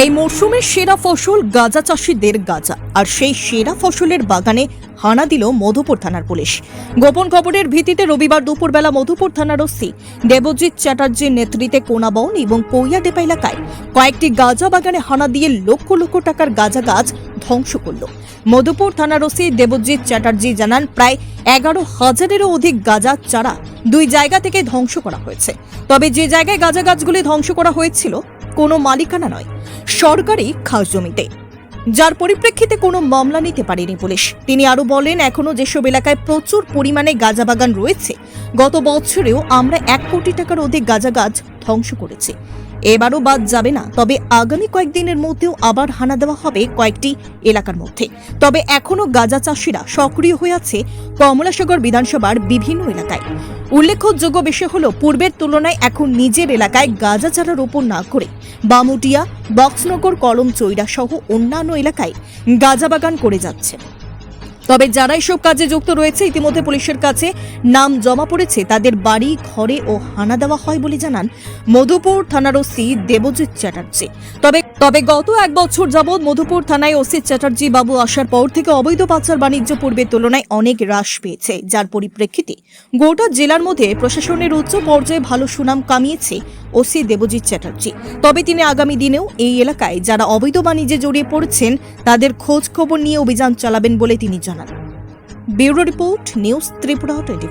এই মরশুমের সেরা ফসল গাঁজা চাষিদের গাঁজা। আর সেই সেরা ফসলের বাগানে হানা দিল মধুপুর থানার পুলিশ। গোপন খবরের ভিত্তিতে রবিবার দুপুরবেলা মধুপুর থানার ওসি দেবজিৎ চ্যাটার্জির নেতৃত্বে কোনাবন এবং পৈয়াডেপা এলাকায় কয়েকটি গাঁজা বাগানে হানা দিয়ে লক্ষ লক্ষ টাকার গাঁজা গাছ ধ্বংস করল। মধুপুর থানার ওসি দেবজিৎ চ্যাটার্জি জানান, প্রায় এগারো হাজারেরও অধিক গাঁজা চারা দুই জায়গা থেকে ধ্বংস করা হয়েছে। তবে যে জায়গায় গাঁজা গাছগুলি ধ্বংস করা হয়েছিল কোনো মালিকানা নয়, সরকারি খাস জমিতে। যার পরিপ্রেক্ষিতে কোনো মামলা নিতে পারেনি পুলিশ। তিনি আরও বলেন এখনও যেসব এলাকায় প্রচুর পরিমাণে গাঁজা বাগান রয়েছে, গত বছরেও আমরা এক কোটি টাকার অধিক গাঁজা গাছ ধ্বংস করেছি। এবারও বাদ যাবে না। তবে আগামী কয়েকদিনের মধ্যেও আবার হানা দেওয়া হবে কয়েকটি এলাকার মধ্যে। তবে এখনও গাঁজা চাষিরা সক্রিয় হয়ে আছে কমলাসাগর বিধানসভার বিভিন্ন এলাকায়। উল্লেখযোগ্য বিষয় হল, পূর্বের তুলনায় এখন নিজের এলাকায় গাঁজা চারা রোপণ না করে বামুটিয়া, বক্সনগর, কলম চৈরা সহ অন্যান্য এলাকায় গাঁজা বাগান করে যাচ্ছে। তবে যারা এসব কাজে যুক্ত রয়েছে, ইতিমধ্যে পুলিশের কাছে নাম জমা পড়েছে। তাদের বাড়ি, ঘরে ও হানা দেওয়া হয় বলে জানান মধুপুর থানার ওসি দেবজিৎ চ্যাটার্জি। তবে তবে গত এক বছর যাবৎ মধুপুর থানায় ওসি চ্যাটার্জি বাবু আসার পর থেকে অবৈধ পাচার বাণিজ্য পূর্বের তুলনায় অনেক হ্রাস পেয়েছে। যার পরিপ্রেক্ষিতে গোটা জেলার মধ্যে প্রশাসনের উচ্চ পর্যায়ে ভালো সুনাম কামিয়েছে ওসি দেবজিৎ চ্যাটার্জি। তবে তিনি আগামী দিনেও এই এলাকায় যারা অবৈধ বাণিজ্যে জড়িয়ে পড়েছেন, তাদের খোঁজ খবর নিয়ে অভিযান চালাবেন বলে তিনি জানান। Bureau report, news Tripura twenty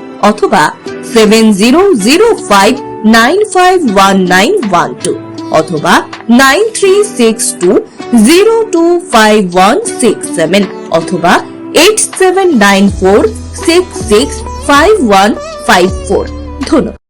অথবা seven zero zero five nine five one nine one two অথবা nine three six two zero two five one six seven অথবা eight seven nine four six six five one five four ধন্যবাদ।